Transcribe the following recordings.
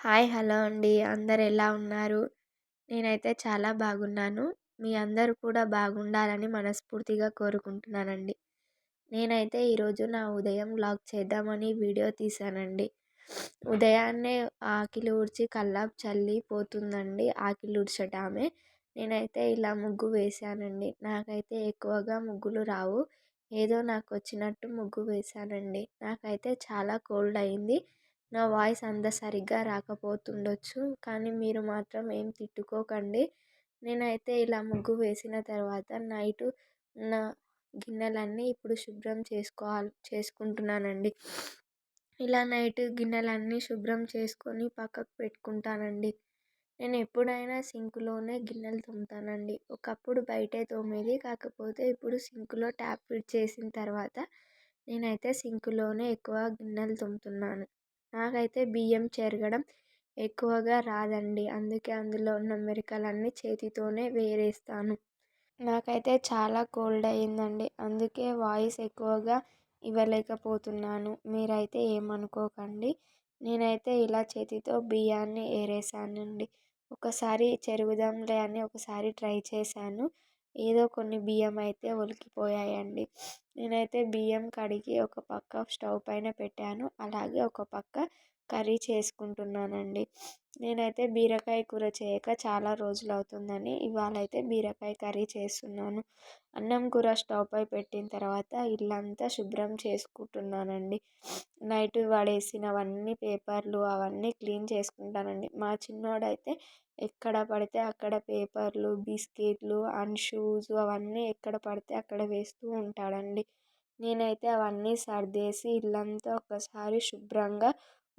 Hi hello అండి. అందరు ఎలా ఉన్నారు? నేనైతే చాలా బాగున్నాను. మీ అందరూ కూడా బాగుండాలని మనస్ఫూర్తిగా కోరుకుంటున్నానండి. నేనైతే ఈరోజు నా ఉదయం వ్లాగ్ చేద్దామని వీడియో తీశానండి ఉదయాన్నే ఆకిలి ఊడ్చి కల్లాపు చల్లి పోతుందండి. ఆకిలి ఊడ్చటామే నేనైతే ఇలా ముగ్గు వేశానండి. నాకైతే ఎక్కువగా ముగ్గులు రావు. ఏదో నాకు వచ్చినట్టు ముగ్గు వేశానండి. నాకైతే చాలా కోల్డ్ అయింది. నా వాయిస్ అంత సరిగ్గా రాకపోతుండొచ్చు కానీ మీరు మాత్రం ఏం తిట్టుకోకండి. నేనైతే ఇలా ముగ్గు వేసిన తర్వాత నైట్ ఉన్న గిన్నెలన్నీ ఇప్పుడు శుభ్రం చేసుకోవాలి చేసుకుంటున్నానండి. ఇలా నైట్ గిన్నెలన్నీ శుభ్రం చేసుకొని పక్కకు పెట్టుకుంటానండి. నేను ఎప్పుడైనా సింక్లోనే గిన్నెలు తోముతానండి. ఒకప్పుడు బయటే తోమేది కాకపోతే ఇప్పుడు సింక్లో ట్యాప్ ఫిట్ చేసిన తర్వాత నేనైతే సింక్లోనే ఎక్కువ గిన్నెలు తోముతున్నాను. నాకైతే బియ్యం చెరగడం ఎక్కువగా రాదండి. అందుకే అందులో ఉన్న మెరకలన్నీ చేతితోనే వేరేస్తాను. నాకైతే చాలా కోల్డ్ అయిందండి అందుకే వాయిస్ ఎక్కువగా ఇవ్వలేకపోతున్నాను. మీరైతే ఏమనుకోకండి. నేనైతే ఇలా చేతితో బియ్యాన్ని ఏరేసానండి ఒకసారి చెరుగుదాంలే అని ఒకసారి ట్రై చేశాను. ఏదో కొన్ని బియ్యం అయితే ఒలికిపోయాయండి నేనైతే బియ్యం కడిగి ఒక పక్క స్టవ్ పైన పెట్టాను. అలాగే ఒక పక్క కర్రీ చేసుకుంటున్నానండి. నేనైతే బీరకాయ కూర చేయక చాలా రోజులు అవుతుందని ఇవాళ అయితే బీరకాయ కర్రీ చేస్తున్నాను. అన్నం కూర స్టవ్పై పెట్టిన తర్వాత ఇల్లంతా శుభ్రం చేసుకుంటున్నానండి. నైట్ పడేసినవన్నీ పేపర్లు అవన్నీ క్లీన్ చేసుకుంటానండి. మా చిన్నోడైతే ఎక్కడ పడితే అక్కడ పేపర్లు బిస్కెట్లు అండ్ షూస్ అవన్నీ ఎక్కడ పడితే అక్కడ వేస్తూ ఉంటాడండి. నేనైతే అవన్నీ సర్దేసి ఇల్లంతా ఒకసారి శుభ్రంగా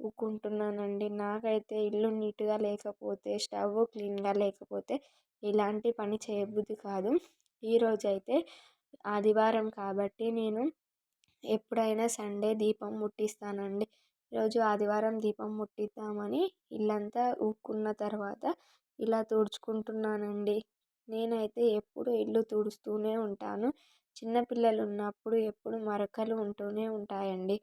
ఒప్పుకుంటున్నానండి నాకైతే ఇల్లు నీట్గా లేకపోతే స్టవ్ క్లీన్గా లేకపోతే ఎలాంటి పని చేయబుద్ధి కాదు. ఈరోజు అయితే ఆదివారం కాబట్టి నేను ఎప్పుడైనా సండే దీపం ముట్టిస్తానండి. ఈరోజు ఆదివారం దీపం ముట్టిద్దామని ఇల్లంతా ఊక్కున్న తర్వాత ఇలా తుడుచుకుంటున్నానండి. నేనైతే ఎప్పుడు ఇల్లు తుడుస్తూనే ఉంటాను. చిన్నపిల్లలు ఉన్నప్పుడు ఎప్పుడు మరకలు ఉంటూనే ఉంటాయండి.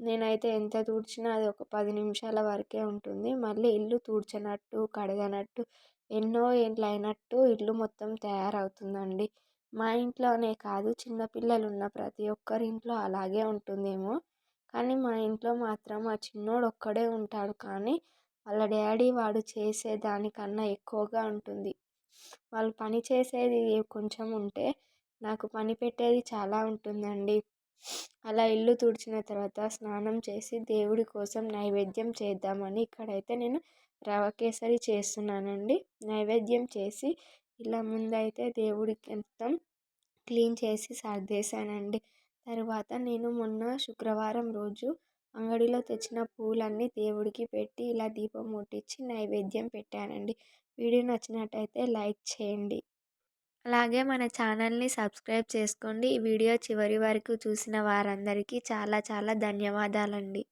నేనైతే ఎంత తుడిచినా అది ఒక పది నిమిషాల వరకే ఉంటుంది. మళ్ళీ ఇల్లు తుడిచినట్టు కడగనట్టు ఎన్నో ఏళ్ళు అయినట్టు ఇల్లు మొత్తం తయారవుతుందండి. మా ఇంట్లోనే కాదు చిన్నపిల్లలు ఉన్న ప్రతి ఒక్కరి ఇంట్లో అలాగే ఉంటుందేమో. కానీ మా ఇంట్లో మాత్రం మా చిన్నోడు ఒక్కడే ఉంటాడు కానీ వాళ్ళ డాడీ వాడు చేసే దానికన్నా ఎక్కువగా ఉంటుంది. వాళ్ళు పని చేసేది కొంచెం ఉంటే నాకు పని పెట్టేది చాలా ఉంటుందండి. అలా ఇల్లు తుడిచిన తర్వాత స్నానం చేసి దేవుడి కోసం నైవేద్యం చేద్దామని ఇక్కడైతే నేను రవ కేసరి చేస్తున్నానండి. నైవేద్యం చేసి ఇలా ముందైతే దేవుడికి మొత్తం క్లీన్ చేసి సర్దేశానండి. తర్వాత నేను మొన్న శుక్రవారం రోజు అంగడిలో తెచ్చిన పూలన్నీ దేవుడికి పెట్టి ఇలా దీపం ముట్టించి నైవేద్యం పెట్టానండి. వీడియో నచ్చినట్టయితే లైక్ చేయండి. అలాగే మన ఛానల్ని సబ్స్క్రైబ్ చేసుకోండి. ఈ వీడియో చివరి వరకు చూసిన వారందరికీ చాలా చాలా ధన్యవాదాలండి.